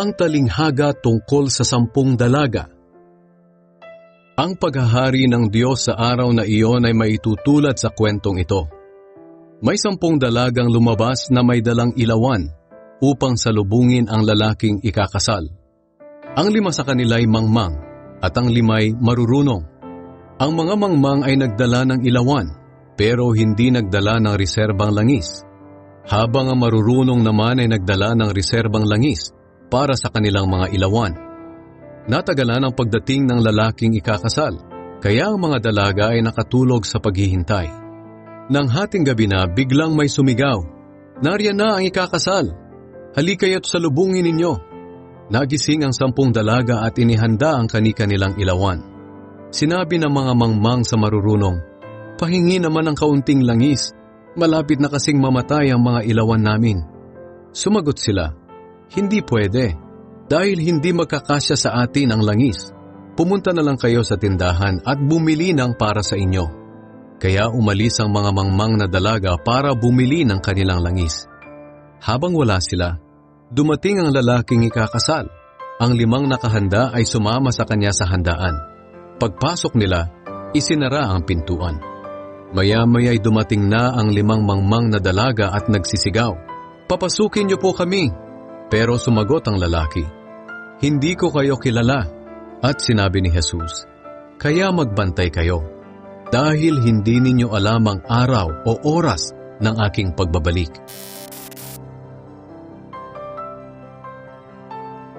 Ang talinghaga tungkol sa sampung dalaga. Ang paghahari ng Diyos sa araw na iyon ay maitutulad sa kwentong ito. May sampung dalagang lumabas na may dalang ilawan upang salubungin ang lalaking ikakasal. Ang lima sa kanila ay mangmang at ang limay marurunong. Ang mga mangmang ay nagdala ng ilawan pero hindi nagdala ng reserbang langis. Habang ang marurunong naman ay nagdala ng reserbang langis para sa kanilang mga ilawan. Natagalan ang pagdating ng lalaking ikakasal, kaya ang mga dalaga ay nakatulog sa paghihintay. Nang hating gabi na, biglang may sumigaw, Nariyan na ang ikakasal! Halikaya't salubungin ninyo! Nagising ang sampung dalaga at inihanda ang kani-kanilang ilawan. Sinabi ng mga mangmang sa marurunong, Pahingi naman ng kaunting langis, malapit na kasing mamatay ang mga ilawan namin. Sumagot sila, Hindi pwede, dahil hindi magkakasya sa atin ang langis. Pumunta na lang kayo sa tindahan at bumili ng para sa inyo. Kaya umalis ang mga mangmang na dalaga para bumili ng kanilang langis. Habang wala sila, dumating ang lalaking ikakasal. Ang limang nakahanda ay sumama sa kanya sa handaan. Pagpasok nila, isinara ang pintuan. Maya-maya ay dumating na ang limang mangmang na dalaga at nagsisigaw. Papasukin niyo po kami. Pero sumagot ang lalaki. Hindi ko kayo kilala. At sinabi ni Jesus, Kaya magbantay kayo. Dahil hindi ninyo alam ang araw o oras ng aking pagbabalik.